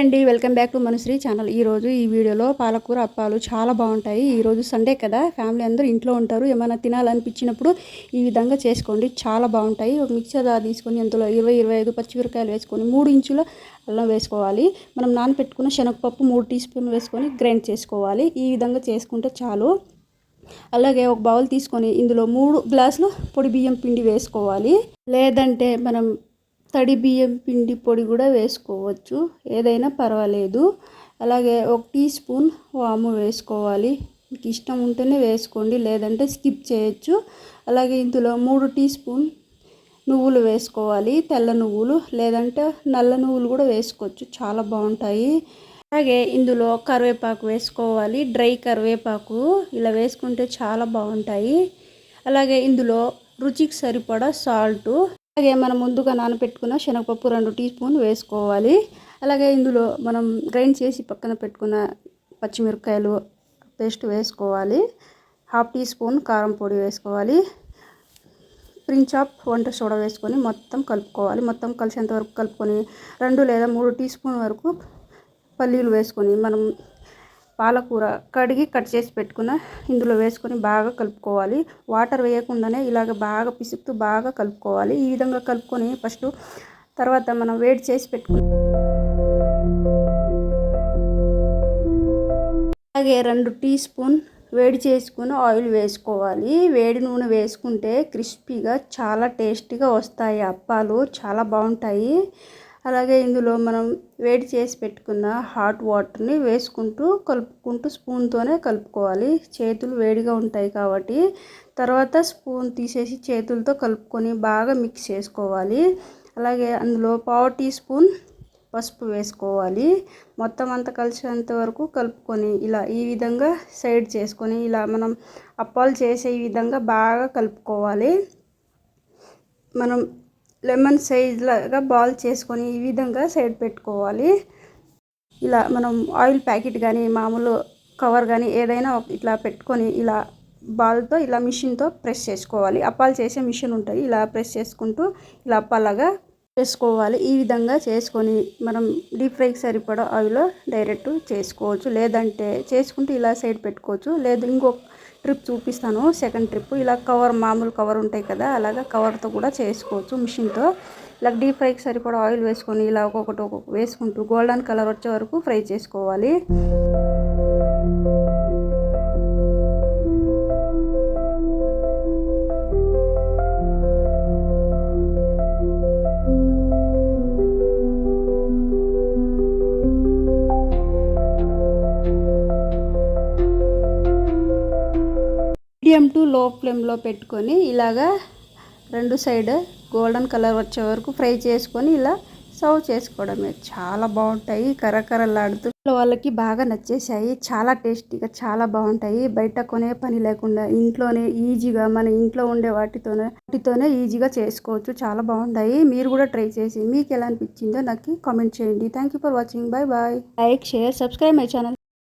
అండి welcome back to Manushri channel. ఈరోజు ఈ వీడియోలో పాలకూర అప్పాలు చాలా బాగుంటాయి. ఈరోజు సండే కదా ఫ్యామిలీ అందరూ ఇంట్లో ఉంటారు. ఏమైనా తినాలనిపించినప్పుడు ఈ విధంగా చేసుకోండి. చాలా బాగుంటాయి. ఒక మిక్సర్ తీసుకొని అందులో ఇరవై ఇరవై ఐదు పచ్చిమిరకాయలు వేసుకొని మూడు ఇంచుల అల్లం వేసుకోవాలి. మనం నానపెట్టుకున్న శనగపప్పు మూడు టీ స్పూన్లు వేసుకొని గ్రైండ్ చేసుకోవాలి. ఈ విధంగా చేసుకుంటే చాలు. అలాగే ఒక బౌల్ తీసుకొని ఇందులో మూడు గ్లాసులు పొడి బియ్యం పిండి వేసుకోవాలి. లేదంటే మనం తడి బియ్యం పిండి పొడి కూడా వేసుకోవచ్చు. ఏదైనా పర్వాలేదు. అలాగే ఒక టీ స్పూన్ వాము వేసుకోవాలి. మీకు ఇష్టం ఉంటేనే వేసుకోండి లేదంటే స్కిప్ చేయొచ్చు. అలాగే ఇందులో మూడు టీ స్పూన్ నువ్వులు వేసుకోవాలి తెల్ల నువ్వులు లేదంటే నల్ల నువ్వులు కూడా వేసుకోవచ్చు. చాలా బాగుంటాయి. అలాగే ఇందులో కరివేపాకు వేసుకోవాలి డ్రై కరివేపాకు. ఇలా వేసుకుంటే చాలా బాగుంటాయి. అలాగే ఇందులో రుచికి సరిపడా సాల్టు. అలాగే మనం ముందుగా నానబెట్టుకున్న శనగపప్పు రెండు టీ స్పూన్ వేసుకోవాలి. అలాగే ఇందులో మనం గ్రైండ్ చేసి పక్కన పెట్టుకున్న పచ్చిమిరపకాయలు పేస్ట్ వేసుకోవాలి. హాఫ్ టీ స్పూన్ కారం పొడి వేసుకోవాలి. ప్రించ్ ఆఫ్ వంట సోడా వేసుకొని మొత్తం కలుపుకోవాలి. మొత్తం కలిసేంత వరకు కలుపుకొని రెండు లేదా మూడు టీ స్పూన్ వరకు పల్లీలు వేసుకొని మనం పాలకూర కడిగి కట్ చేసి పెట్టుకున్న ఇందులో వేసుకొని బాగా కలుపుకోవాలి. వాటర్ వేయకుండానే ఇలాగ బాగా పిసుకుతూ బాగా కలుపుకోవాలి. ఈ విధంగా కలుపుకొని ఫస్ట్ తర్వాత మనం వేడి చేసి పెట్టుకుని అలాగే రెండు టీ స్పూన్ వేడి చేసుకుని ఆయిల్ వేసుకోవాలి. వేడి నూనె వేసుకుంటే క్రిస్పీగా చాలా టేస్టీగా వస్తాయి అప్పాలు. చాలా బాగుంటాయి. అలాగే ఇందులో మనం వేడి చేసి పెట్టుకున్న హాట్ వాటర్ని వేసుకుంటూ కలుపుకుంటూ స్పూన్తోనే కలుపుకోవాలి. చేతులు వేడిగా ఉంటాయి కాబట్టి తర్వాత స్పూన్ తీసేసి చేతులతో కలుపుకొని బాగా మిక్స్ చేసుకోవాలి. అలాగే అందులో పావు టీ స్పూన్ పసుపు వేసుకోవాలి. మొత్తం అంతా కలిసేంత వరకు కలుపుకొని ఇలా ఈ విధంగా సైడ్ చేసుకొని ఇలా మనం అప్పాలు చేసే విధంగా బాగా కలుపుకోవాలి. మనం లెమన్ సైజ్ లాగా బాల్ చేసుకొని ఈ విధంగా సైడ్ పెట్టుకోవాలి. ఇలా మనం ఆయిల్ ప్యాకెట్ కానీ మామూలు కవర్ కానీ ఏదైనా ఇట్లా పెట్టుకొని ఇలా బాల్తో ఇలా మిషన్తో ప్రెస్ చేసుకోవాలి. అప్పాలు చేసే మిషన్ ఉంటుంది. ఇలా ప్రెస్ చేసుకుంటూ ఇలా అప్పాలాగా చేసుకోవాలి. ఈ విధంగా చేసుకొని మనం డీప్ ఫ్రైకి సరిపడా ఆయిల్ డైరెక్ట్ చేసుకోవచ్చు. లేదంటే చేసుకుంటూ ఇలా సైడ్ పెట్టుకోవచ్చు. లేదు ఇంకొక ట్రిప్ చూపిస్తాను. సెకండ్ ట్రిప్ ఇలా కవర్ మామూలు కవర్ ఉంటాయి కదా అలాగా కవర్తో కూడా చేసుకోవచ్చు మిషన్తో ఇలా డీప్ ఫ్రైకి సరిపడా ఆయిల్ వేసుకొని ఇలా ఒక్కొక్కటి ఒక్కొక్క వేసుకుంటూ గోల్డెన్ కలర్ వచ్చే వరకు ఫ్రై చేసుకోవాలి. మీడియం టు లో ఫ్లేమ్లో పెట్టుకొని ఇలాగా రెండు సైడ్ గోల్డెన్ కలర్ వచ్చే వరకు ఫ్రై చేసుకొని ఇలా సర్వ్ చేసుకోవడమే. చాలా బాగుంటాయి కరకరలాడుతూ. వాళ్ళకి బాగా నచ్చేసాయి చాలా టేస్టీగా చాలా బాగుంటాయి. బయట కొనే పని లేకుండా ఇంట్లోనే ఈజీగా మన ఇంట్లో ఉండే వాటితోనే వాటితోనే ఈజీగా చేసుకోవచ్చు. చాలా బాగుంటాయి. మీరు కూడా ట్రై చేసి మీకు ఎలా అనిపించిందో నాకు కామెంట్ చేయండి. Thank you for watching bye bye like share subscribe my channel